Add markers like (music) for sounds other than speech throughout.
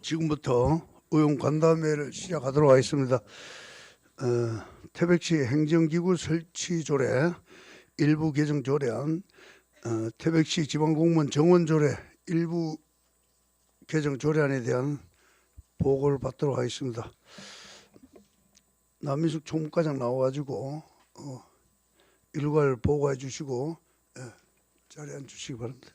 지금부터 의원 간담회를 시작하도록 하겠습니다. 어, 태백시 행정기구 설치 조례 일부 개정 조례안, 어, 태백시 지방공무원 정원 조례 일부 개정 조례안에 대한 보고를 받도록 하겠습니다. 남민숙 총무과장 나와가지고 어, 일괄 보고해 주시고 예, 자리에 앉으시기 바랍니다.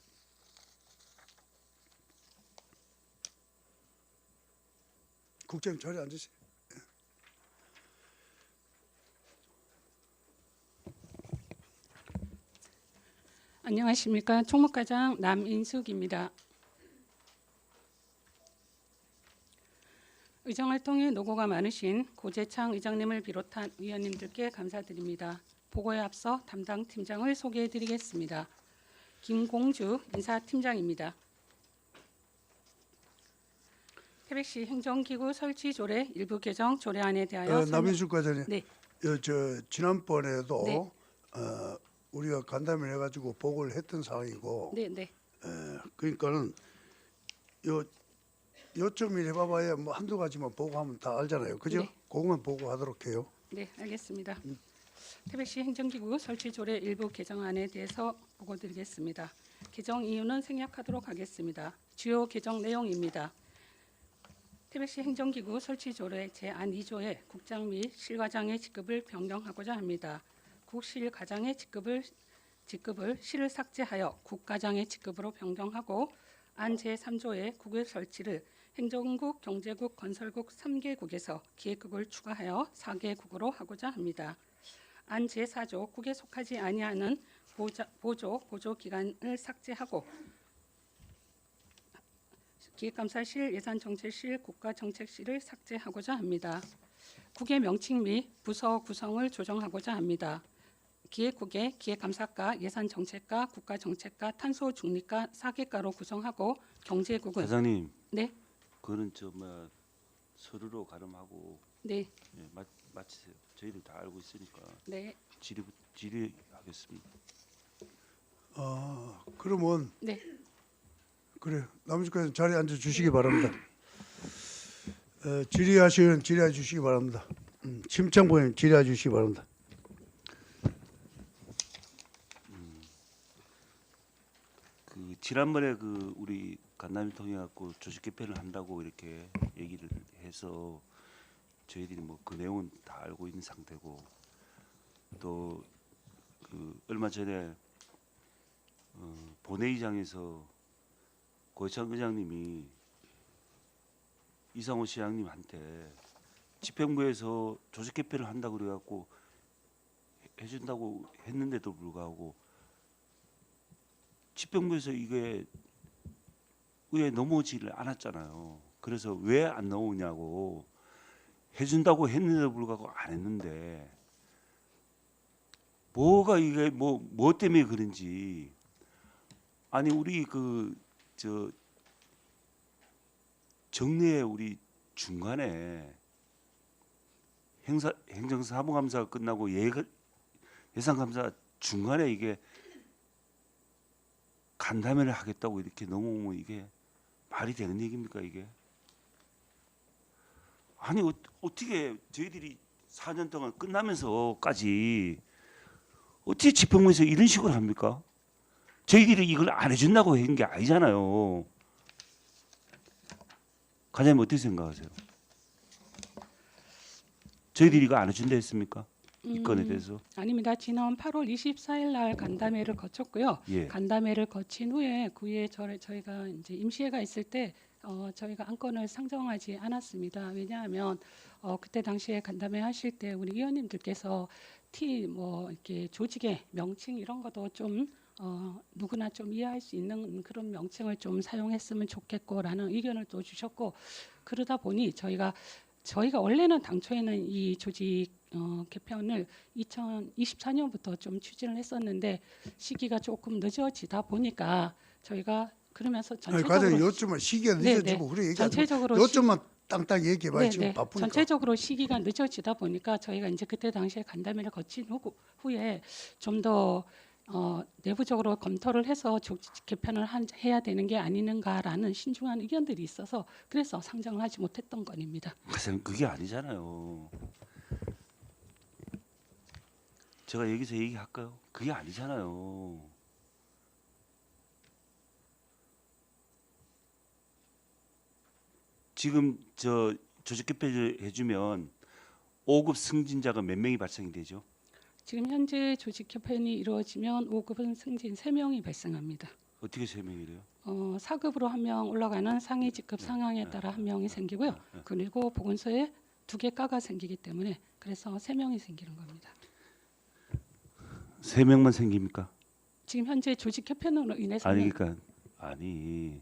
국장님 자리에 앉으세요. 안녕하십니까 총무과장 남인숙입니다. 의정활동에 노고가 많으신 고재창 의장님을 비롯한 의원님들께 감사드립니다. 보고에 앞서 담당 팀장을 소개해드리겠습니다. 김공주 인사팀장입니다. 태백시 행정기구 설치 조례 일부 개정 조례안에 대하여 어, 남인숙 과장님, 네. 여, 저 지난번에도 네. 어, 우리가 간담회 해가지고 보고를 했던 상황이고, 네, 네. 에, 그러니까는 요 요점 일 해봐봐야 뭐 한두 가지만 보고하면 다 알잖아요, 그죠? 네. 그것만 보고하도록 해요. 네, 알겠습니다. 태백시 행정기구 설치 조례 일부 개정안에 대해서 보고드리겠습니다. 개정 이유는 생략하도록 하겠습니다. 주요 개정 내용입니다. 태백시 행정기구 설치 조례 제안 2조에 국장 및 실과장의 직급을 변경하고자 합니다. 국실과장의 직급을 직급을 실을 삭제하여 국과장의 직급으로 변경하고 안 제3조의 국의 설치를 행정국, 경제국, 건설국 3개국에서 기획국을 추가하여 4개국으로 하고자 합니다. 안 제4조 국에 속하지 아니하는 보조, 보조 기관을 삭제하고 기획감사실, 예산정책실, 국가정책실을 삭제하고자 합니다. 국의 명칭 및 부서 구성을 조정하고자 합니다. 기획국의 기획감사과, 예산정책과, 국가정책과, 탄소중립과 4개과로 구성하고 경제국은 과장님, 네, 그거는 저뭐 서류로 가름하고 네, 예, 마, 마치세요. 저희들 다 알고 있으니까 네, 질의 질의하겠습니다. 아, 그러면 네. 그래 과장 자리에 앉아 주시기 바랍니다. 에, 질의하시는 질의해 주시기 바랍니다. 음, 심창보님 질의해 주시기 바랍니다. 그 지난번에 그 우리 간담회 통해 갖고 조직 개편을 한다고 이렇게 얘기를 해서 저희들이 뭐 그 내용은 다 알고 있는 상태고 또 그 얼마 전에 어, 본회의장에서 고창 의장님이 이상호 시장님한테 집행부에서 조직 개편을 한다고 그래갖고 해- 해준다고 했는데도 불구하고 집행부에서 이게 의회 넘어오지를 않았잖아요. 그래서 왜 안 넘어오냐고 해준다고 했는데도 불구하고 안 했는데 뭐가 이게 뭐뭐 때문에 그런지 아니 우리 그 저 정례 우리 중간에 행사 행정사무감사가 끝나고 예, 예산감사 중간에 이게 간담회를 하겠다고 이렇게 넘어오면 이게 말이 되는 얘기입니까 이게? 아니 어, 어떻게 저희들이 4년 동안 끝나면서까지 어떻게 집행부에서 이런 식으로 합니까? 저희들이 이걸 안 해준다고 한 게 아니잖아요. 과장님 어떻게 생각하세요? 저희들이 이거 안 해준다 했습니까? 이 건에 음, 대해서 아닙니다. 지난 8월 24일 날 간담회를 거쳤고요. 예. 간담회를 거친 후에 그 후에 저, 저희가 이제 임시회가 있을 때 어, 저희가 안건을 상정하지 않았습니다. 왜냐하면 어, 그때 당시에 간담회 하실 때 우리 위원님들께서 티 뭐 이렇게 조직의 명칭 이런 것도 좀 어, 누구나 좀 이해할 수 있는 그런 명칭을 좀 사용했으면 좋겠고라는 의견을 또 주셨고 그러다 보니 저희가 저희가 원래는 당초에는 이 조직 어, 개편을 2024년부터 좀 추진을 했었는데 시기가 조금 늦어지다 보니까 저희가 그러면서 아니 전체적으로 과장님 요점은 시기가 네, 늦어지고 그래 얘기하지 전체적으로 마. 요점만 땅땅 얘기해봐요. 네, 지금 네. 바쁘니까. 전체적으로 시기가 늦어지다 보니까 저희가 이제 그때 당시에 간담회를 거친 후, 후에 좀 더 어, 내부적으로 검토를 해서 조직 개편을 한- 해야 되는 게 아니는가라는 신중한 의견들이 있어서 그래서 상정을 하지 못했던 건입니다. 선생님 그게 아니잖아요. 제가 여기서 얘기할까요? 그게 아니잖아요. 지금 저 조직 개편을 해주면 5급 승진자가 몇 명이 발생이 되죠? 지금 현재 조직 개편이 이루어지면 5급은 승진 3명이 발생합니다. 어떻게 세 명이래요? 어, 4급으로 한 명 올라가는 상위 직급 상황에 따라 한 명이 생기고요. 그리고 보건소에 두 개 과가 생기기 때문에 그래서 세 명이 생기는 겁니다. 세 명만 생깁니까? 지금 현재 조직 개편으로 인해서 아니 그러니까 아니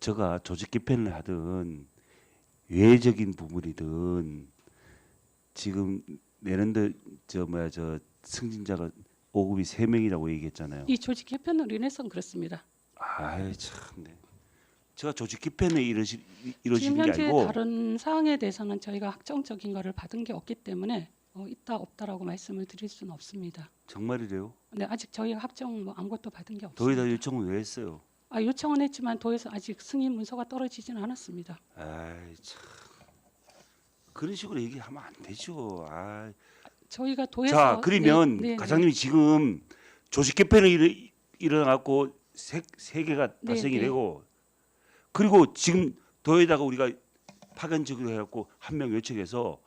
제가 조직 개편을 하든 외적인 부분이든 지금 내년도 저 뭐야 저 승진자가 5급이 세 명이라고 얘기했잖아요. 이 조직 개편으로 인해서 그렇습니다. 아이 참네. 제가 조직 개편에 이러시 지금 이러시는 게 현재 아니고 다른 사항에 대해서는 저희가 확정적인 거를 받은 게 없기 때문에 어, 있다 없다라고 말씀을 드릴 수는 없습니다. 정말이래요. 근데 아직 저희가 합정 뭐 아무것도 받은 게 없습니다. 요청은 왜 했어요? 아, 요청은 했지만 도에서 아직 승인 문서가 떨어지지는 않았습니다. 아이 참 그런 식으로 얘기하면 안 되죠. 아. 저희가 도에서 자 그러면 네, 네, 과장님이 지금 조직 개편이 일어, 일어나고 세, 세 개가 네, 발생이 네. 되고 그리고 지금 더에다가 우리가 파견직으로 해갖고 한명 요청해서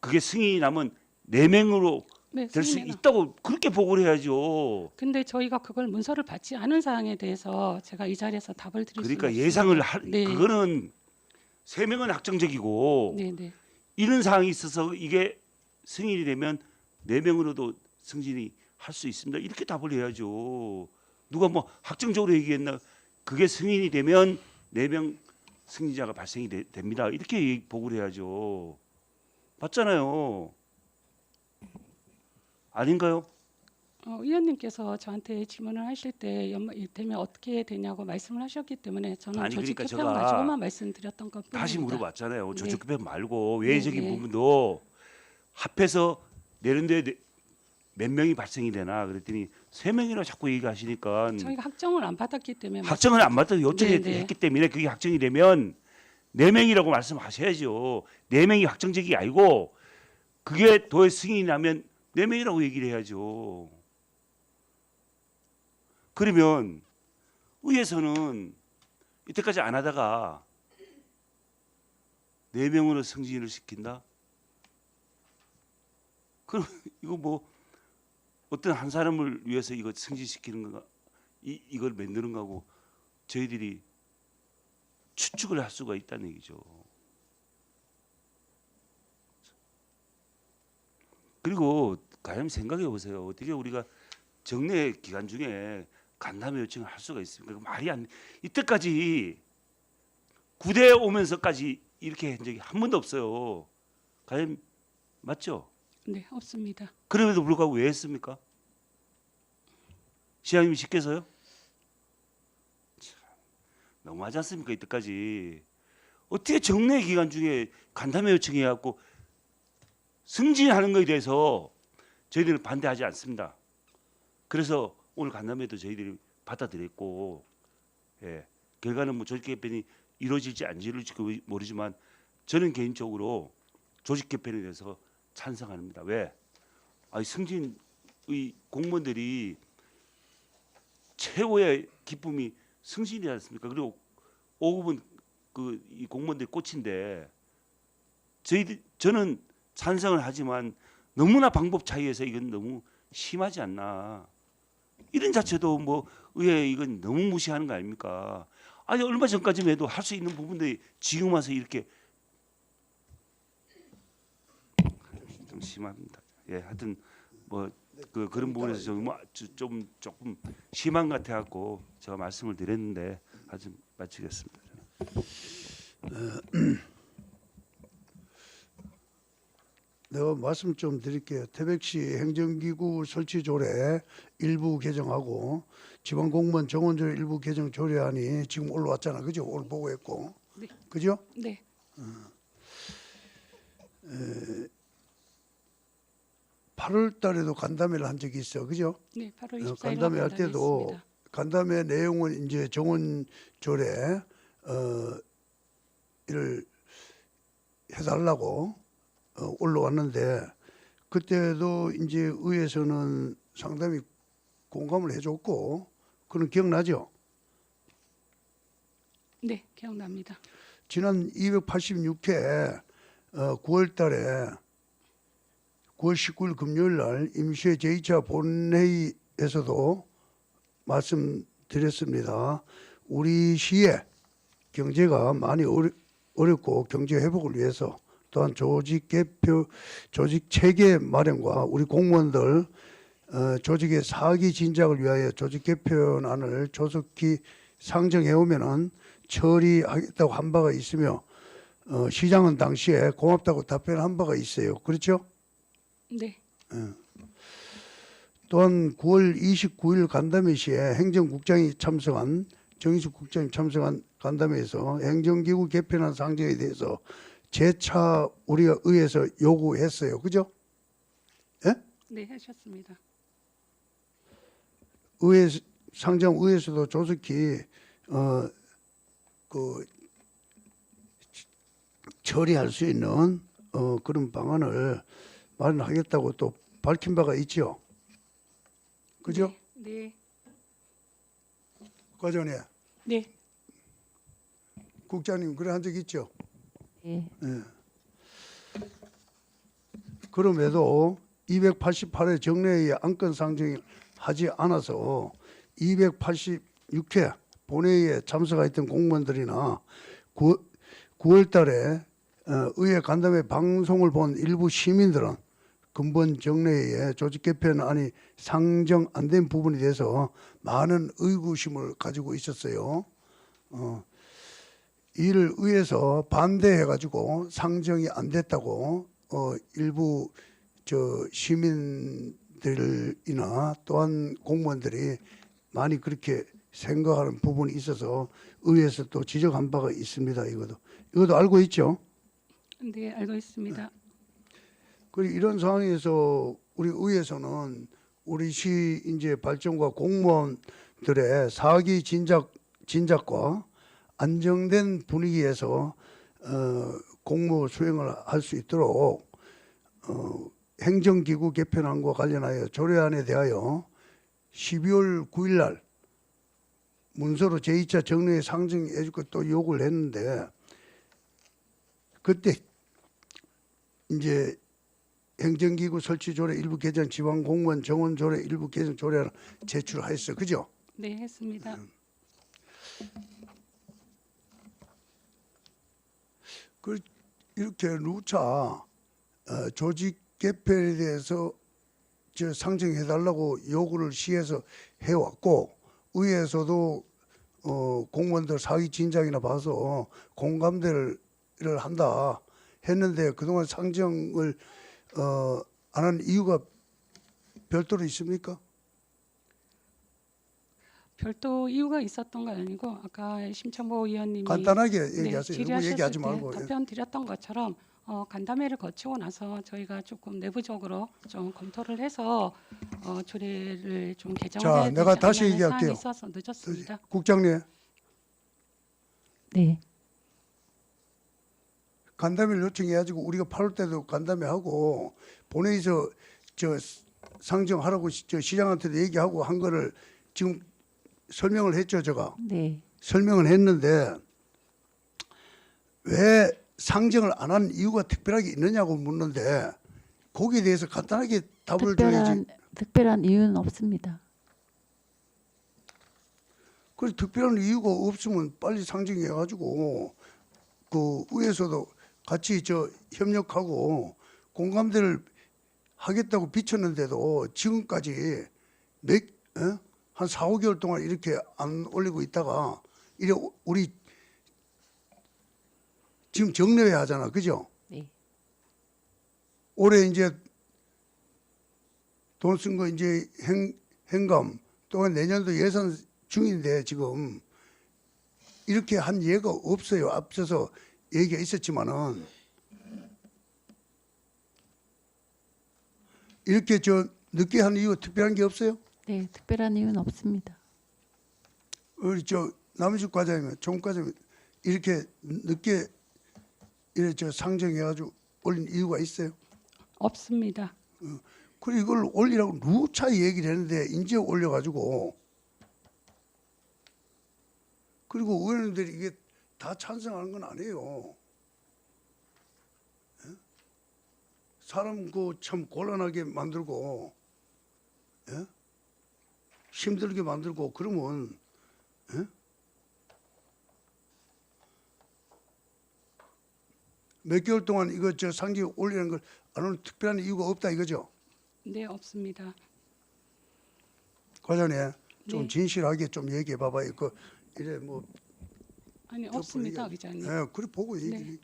그게 승인이 나면 네 명으로 네, 될 수 승인해놔. 있다고 그렇게 보고를 해야죠. 근데 저희가 그걸 문서를 받지 않은 사항에 대해서 제가 이 자리에서 답을 드릴 그러니까 수는 예상을 할 네. 그거는 세 명은 확정적이고 네, 네. 이런 상황이 있어서 이게 승인이 되면 네 명으로도 승진이 할 수 있습니다. 이렇게 답을 해야죠. 누가 뭐 확정적으로 얘기했나? 그게 승인이 되면 네 명 승진자가 발생이 되- 됩니다. 이렇게 보고를 해야죠. 맞잖아요. 아닌가요? 어, 의원님께서 저한테 질문을 하실 때 연말 되면 어떻게 되냐고 말씀을 하셨기 때문에 저는 아니, 그러니까 제가 가지고만 말씀드렸던 것 뿐입니다. 다시 물어봤잖아요. 네. 조직급여 말고 외적인 네. 부분도 합해서 내는데 네- 몇 명이 발생이 되나 그랬더니 세 명이나 자꾸 얘기하시니까 저희가 확정을 안 받았기 때문에 확정을 안 받아 요청했기 네, 네. 때문에 그게 확정이 되면 네 명이라고 말씀하셔야죠. 네 명이 확정적이 아니고 그게 도의 승인이 나면 네 명이라고 얘기를 해야죠. 그러면 의회에서는 이때까지 안 하다가 네 명으로 승진을 시킨다? 그럼 (laughs) 이거 뭐 어떤 한 사람을 위해서 이거 승진시키는 건가? 이 이걸 만드는 거고 저희들이 추측을 할 수가 있다는 얘기죠. 그리고 가장 생각해 보세요. 어떻게 우리가 정례 기간 중에 간담회 요청을 할 수가 있습니까? 그 말이 안 이때까지 구대 오면서까지 이렇게 한 적이 한 번도 없어요. 가장 맞죠? 네 없습니다. 그럼에도 불구하고 왜 했습니까? 시장님이 시켜서요? 참, 너무하지 않습니까 이때까지 어떻게 정례 기간 중에 간담회 요청해 갖고 승진하는 것에 대해서 저희들은 반대하지 않습니다. 그래서 오늘 간담회도 저희들이 받아들였고 예, 결과는 뭐 조직 개편이 이루어질지 안 이루어질지 모르지만 저는 개인적으로 조직 개편에 대해서 찬성합니다. 왜? 아니 승진의 공무원들이 최고의 기쁨이 승진이지 않습니까? 그리고 5급은 그 이 공무원들 꽃인데 저희들 저는 찬성을 하지만 너무나 방법 차이에서 이건 너무 심하지 않나. 이런 자체도 뭐 의회 이건 너무 무시하는 거 아닙니까? 아니 얼마 전까지만 해도 할 수 있는 부분들이 지금 와서 이렇게 좀 심합니다. 예, 하여튼 뭐 그 그런 부분에서 좀, 뭐 주- 좀 조금 심한 것 같아 갖고 제가 말씀을 드렸는데 아주 마치겠습니다. (clears throat) 내가 말씀 좀 드릴게요. 태백시 행정기구 설치 조례 일부 개정하고 지방공무원 정원조 일부 개정 조례안이 지금 올라왔잖아, 그죠? 오늘 보고했고, 네. 그죠? 네. 8월 달에도 간담회를 한 적이 있어. 그죠? 네, 8월 어, 24일 간담회 할 때도 간담회 내용은 이제 정원 조례 어 이를 해달라고 어, 올라왔는데 그때도 이제 의회에서는 상당히 공감을 해줬고 그런 기억나죠? 네, 기억납니다. 지난 286회 어, 9월 달에 9월 19일 금요일 날 임시회 제2차 본회의에서도 말씀드렸습니다. 우리 시의 경제가 많이 어렵고 경제 회복을 위해서 또한 조직 개표, 조직 체계 마련과 우리 공무원들 어, 조직의 사기 진작을 위하여 조직 개편안을 조속히 상정해 오면은 처리하겠다고 한 바가 있으며 어, 시장은 당시에 고맙다고 답변한 바가 있어요. 그렇죠? 네, 또한 9월 29일 간담회 시에 행정국장이 참석한 정의숙 국장이 참석한 간담회에서 행정기구 개편안 상정에 대해서 재차 우리가 의회에서 요구했어요. 그죠? 네 하셨습니다. 의회 상정 의회에서도 조속히 어그 처리할 수 있는 어 그런 방안을 마련하겠다고 또 밝힌 바가 있죠. 그죠? 네, 과전에 네, 국장님 그래 한 적 있죠. 예. 그럼에도 288회 정례의 안건 상정을 하지 않아서 286회 본회의에 참석했던 공무원들이나 9, 9월 달에 어, 의회 간담회 방송을 본 일부 시민들은 근본 정례에 조직 개편안이 상정 안 된 부분에 대해서 많은 의구심을 가지고 있었어요. 어, 이를 의해서 반대해가지고 상정이 안 됐다고 어, 일부 저 시민들이나 또한 공무원들이 많이 그렇게 생각하는 부분이 있어서 의회에서 또 지적한 바가 있습니다. 이것도 이것도 알고 있죠. 네 알고 있습니다. 그리고 이런 상황에서 우리 의회에서는 우리 시 이제 발전과 공무원들의 사기 진작 진작과 안정된 분위기에서 어, 공무 수행을 할 수 있도록 어, 행정기구 개편안과 관련하여 조례안에 대하여 12월 9일 날 문서로 제2차 정례에 상정해 줄 것도 요구를 했는데 그때 이제 행정기구 설치 조례 일부 개정 지방 공무원 정원 조례 일부 개정 조례를 제출하였어. 그죠? 네 했습니다. 그 이렇게 누차 어, 조직 개편에 대해서 저 상정해 달라고 요구를 시에서 해왔고 의회에서도 어, 공무원들 사기 진작이나 봐서 공감대를 한다 했는데 그동안 상정을 어, 안 한 이유가 별도로 있습니까? 별도 이유가 있었던 건 아니고 아까 심창보 의원님이 간단하게 네, 얘기하세요. 질의하셨을 얘기하지 때 말고. 예. 답변 드렸던 것처럼 어, 간담회를 거치고 나서 저희가 조금 내부적으로 좀 검토를 해서 어, 조례를 좀 개정해야 되지 내가 다시 않냐는 얘기할게요. 있어서 늦었습니다. 국장님 네. 간담회를 요청해가지고 우리가 8월 때도 간담회 하고 본회의에서 저 상정하라고 시- 저 시장한테도 얘기하고 한 거를 지금 설명을 했죠, 제가 네. 설명을 했는데 왜 상정을 안 한 이유가 특별하게 있느냐고 묻는데 거기에 대해서 간단하게 답을 줘야지. 특별한 특별한 이유는 없습니다. 그 특별한 이유가 없으면 빨리 상정해가지고 그 의회에서도 같이 저 협력하고 공감대를 하겠다고 비쳤는데도 지금까지 몇, 어? 한 4, 5개월 동안 이렇게 안 올리고 있다가 이래 우리 지금 정례회 하잖아. 그죠? 네. 올해 이제 돈 쓴 거 이제 행, 행감 또한 내년도 예산 중인데 지금 이렇게 한 예가 없어요. 앞서서 얘기가 있었지만은 이렇게 저 늦게 한 이유 특별한 게 없어요? 네, 특별한 이유는 없습니다. 우리 저 남주식 과장님, 종 과장님 이렇게 늦게 이래 저 상정해가지고 올린 이유가 있어요? 없습니다. 그리고 이걸 올리라고 누차 얘기를 했는데 이제 올려가지고 그리고 의원님들이 이게 다 찬성하는 건 아니에요. 예? 사람 그 참 곤란하게 만들고 예? 힘들게 만들고 그러면 예? 몇 개월 동안 이거 저 상기 올리는 걸 안 하는 특별한 이유가 없다 이거죠. 네, 없습니다. 과장님 좀 네. 진실하게 좀 얘기해 봐봐요. 그 이래 뭐 아니 저 없습니다, 의장님. 예, 그래 보고 얘기. 네.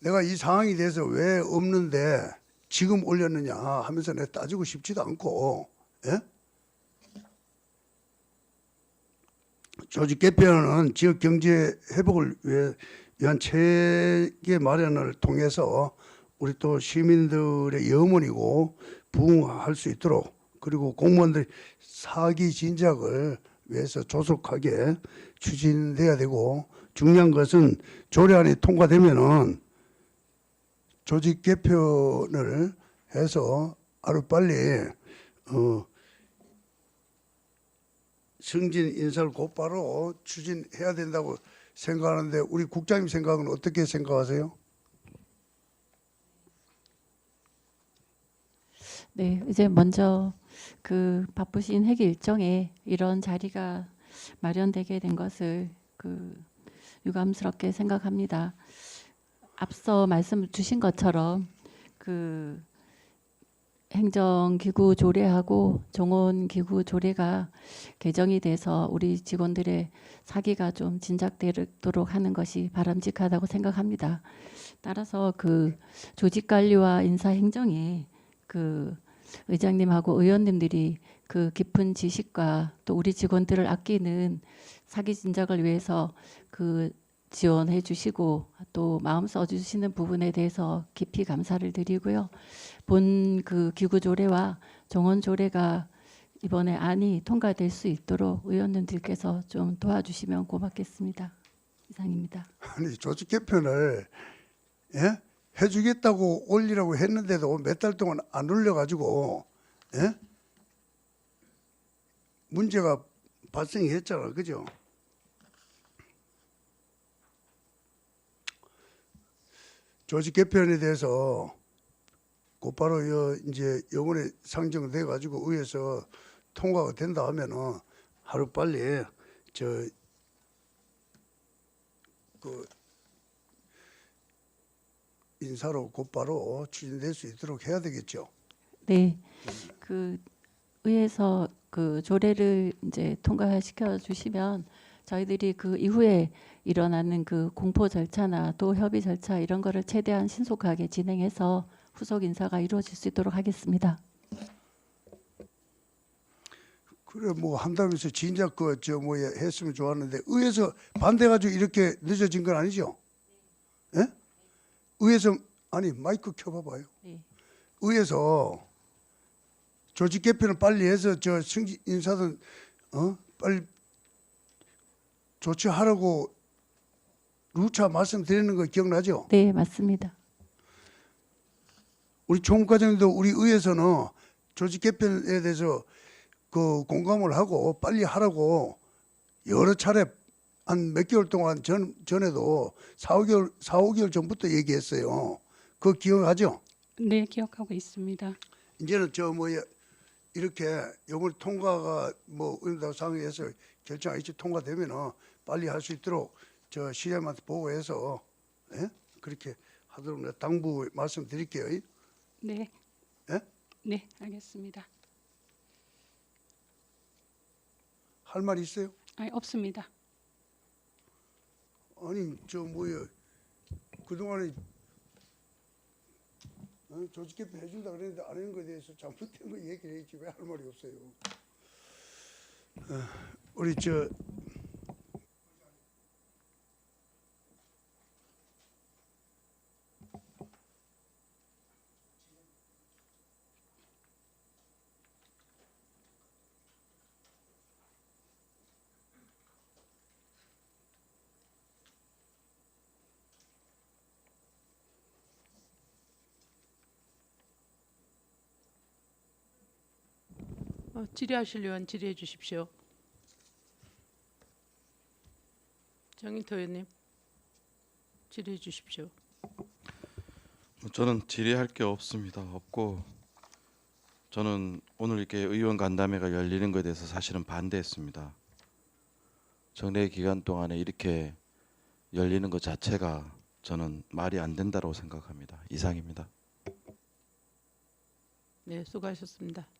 내가 이 상황이 돼서 왜 없는데 지금 올렸느냐 하면서 내가 따지고 싶지도 않고, 예? 조직 개편은 지역 경제 회복을 위해 위한 체계 마련을 통해서 우리 또 시민들의 염원이고 부응할 수 있도록 그리고 공무원들 사기 진작을 위해서 조속하게 추진돼야 되고 중요한 것은 조례안이 통과되면은 조직 개편을 해서 하루 빨리 어, 승진 인사를 곧바로 추진해야 된다고 생각하는데 우리 국장님 생각은 어떻게 생각하세요? 네, 이제 먼저 그 바쁘신 회기 일정에 이런 자리가 마련되게 된 것을 그 유감스럽게 생각합니다. 앞서 말씀 주신 것처럼 그 행정기구 조례하고 종원기구 조례가 개정이 돼서 우리 직원들의 사기가 좀 진작되도록 하는 것이 바람직하다고 생각합니다. 따라서 그 조직 관리와 인사 행정에 그 의장님하고 의원님들이 그 깊은 지식과 또 우리 직원들을 아끼는 사기 진작을 위해서 그 지원해 주시고 또 마음 써 주시는 부분에 대해서 깊이 감사를 드리고요. 본 그 기구 조례와 정원 조례가 이번에 안이 통과될 수 있도록 의원님들께서 좀 도와주시면 고맙겠습니다. 이상입니다. 아니 조직 개편을 예? 해주겠다고 올리라고 했는데도 몇 달 동안 안 올려가지고 예? 문제가 발생했잖아, 그죠? 조직 개편에 대해서 곧바로 여 이제 영원히 상정돼 가지고 의회에서 통과가 된다 하면은 하루 빨리 저그 인사로 곧바로 추진될 수 있도록 해야 되겠죠. 네, 그 의회에서 그 조례를 이제 통과시켜 주시면 저희들이 그 이후에 일어나는 그 공포 절차나 또 협의 절차 이런 거를 최대한 신속하게 진행해서 후속 인사가 이루어질 수 있도록 하겠습니다. 그래 뭐 한다면서 진작 그저 뭐야 했으면 좋았는데 의회에서 반대가지고 이렇게 늦어진 건 아니죠? 예? 의회에서 아니 마이크 켜봐봐요. 네. 의회에서 조직 개편을 빨리 해서 저 승진 인사든 어 빨리 조치하라고 루차 말씀드리는 거 기억나죠? 네, 맞습니다. 우리 총과장님도 우리 의회에서는 조직 개편에 대해서 그 공감을 하고 빨리 하라고 여러 차례 한 몇 개월 동안 전 전에도 4, 5개월 4, 5개월 전부터 얘기했어요. 그거 기억하죠? 네, 기억하고 있습니다. 이제는 저 뭐야 이렇게 요번 통과가 뭐 의원단 상회에서 결정 이치 통과되면은 빨리 할 수 있도록 저 시장한테 보고해서 예? 그렇게 하도록 내가 당부 말씀드릴게요. 네. 예? 네, 알겠습니다. 할 말 있어요? 아니 없습니다. 아니 저 뭐야 그동안에 어, 조직 개편 해준다 그랬는데 안 하는 거에 대해서 잘못된 거 얘기를 했지 왜 할 말이 없어요. 어, 우리 저 어, 질의하실 의원 질의해 주십시오. 정인토 의원님 질의해 주십시오. 저는 질의할 게 없습니다. 없고 저는 오늘 이렇게 의원 간담회가 열리는 것에 대해서 사실은 반대했습니다. 정례 기간 동안에 이렇게 열리는 것 자체가 저는 말이 안 된다고 생각합니다. 이상입니다. 네, 수고하셨습니다.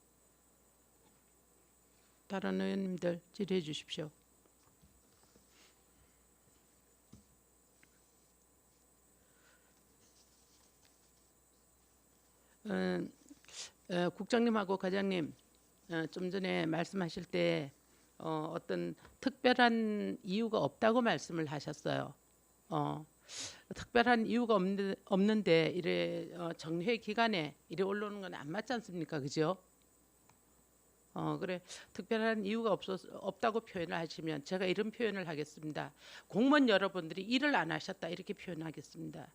다른 의원님들 질의해 주십시오. 음, 어, 국장님하고 과장님 어, 좀 전에 말씀하실 때 어, 어떤 특별한 이유가 없다고 말씀을 하셨어요. 어, 특별한 이유가 없는, 없는데 이래 어, 정회 기간에 이래 올라오는 건 안 맞지 않습니까, 그죠? 어 그래 특별한 이유가 없어 없다고 표현을 하시면 제가 이런 표현을 하겠습니다. 공무원 여러분들이 일을 안 하셨다 이렇게 표현하겠습니다.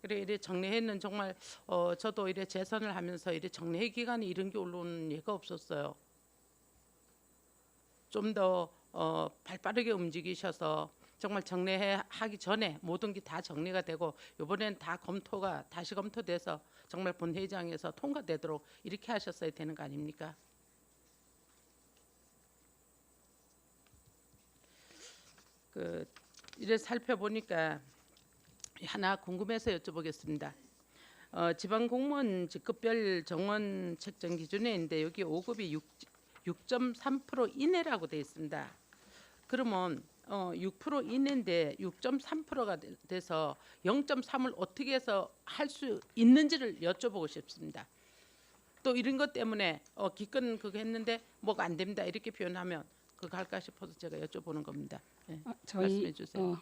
그래 이래 정례회는 정말 어 저도 이래 재선을 하면서 이래 정례회 기간에 이런 게 올라오는 예가 없었어요. 좀더 어, 발빠르게 움직이셔서 정말 정례회 하기 전에 모든 게 다 정리가 되고 이번엔 다 검토가 다시 검토돼서 정말 본회의장에서 통과되도록 이렇게 하셨어야 되는 거 아닙니까? 그 이래 살펴보니까 하나 궁금해서 여쭤보겠습니다. 어, 지방 공무원 직급별 정원 책정 기준에 있는데 여기 5급이 6, 6.3% 이내라고 되어 있습니다. 그러면 어, 6% 이내인데 6.3%가 돼서 0.3을 어떻게 해서 할 수 있는지를 여쭤보고 싶습니다. 또 이런 것 때문에 어, 기껏 그거 했는데 뭐가 안 됩니다 이렇게 표현하면 그거 할까 싶어서 제가 여쭤보는 겁니다. 예. 어, 저희 말씀해 주세요. 어,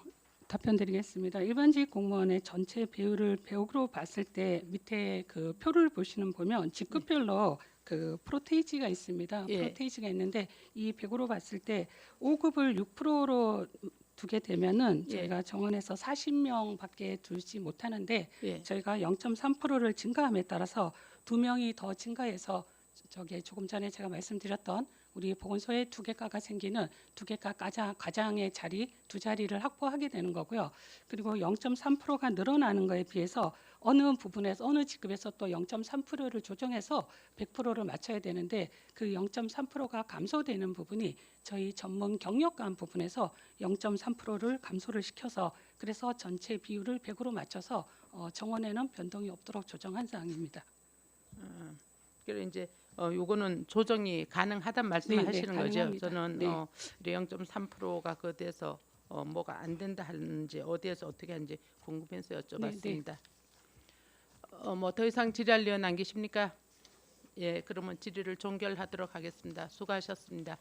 답변드리겠습니다. 일반직 공무원의 전체 배율을 배역으로 봤을 때 밑에 그 표를 보시는 보면 직급별로 그 프로테이지가 있습니다. 예. 프로테이지가 있는데 이 100으로 봤을 때 5급을 6%로 두게 되면은 예. 저희가 정원에서 40명밖에 두지 못하는데 예. 저희가 0.3%를 증가함에 따라서 두 명이 더 증가해서 저게 조금 전에 제가 말씀드렸던 우리 보건소에 두 개과가 생기는 두 개과 과장, 과장의 자리 두 자리를 확보하게 되는 거고요. 그리고 0.3%가 늘어나는 거에 비해서 어느 부분에서 어느 직급에서 또 0.3%를 조정해서 100%를 맞춰야 되는데 그 0.3%가 감소되는 부분이 저희 전문 경력관 부분에서 0.3%를 감소를 시켜서 그래서 전체 비율을 100으로 맞춰서 어, 정원에는 변동이 없도록 조정한 사항입니다. 그리고 이제 어 요거는 조정이 가능하단 말씀을 네, 네, 하시는 거죠. 가능합니다. 저는 네. 어 0.3%가 그 돼서 어 뭐가 안 된다 하는지 어디에서 어떻게 하는지 궁금해서 여쭤봤습니다. 어 뭐 더 이상 질의할 안 계십니까? 예, 그러면 질의를 종결하도록 하겠습니다. 수고하셨습니다.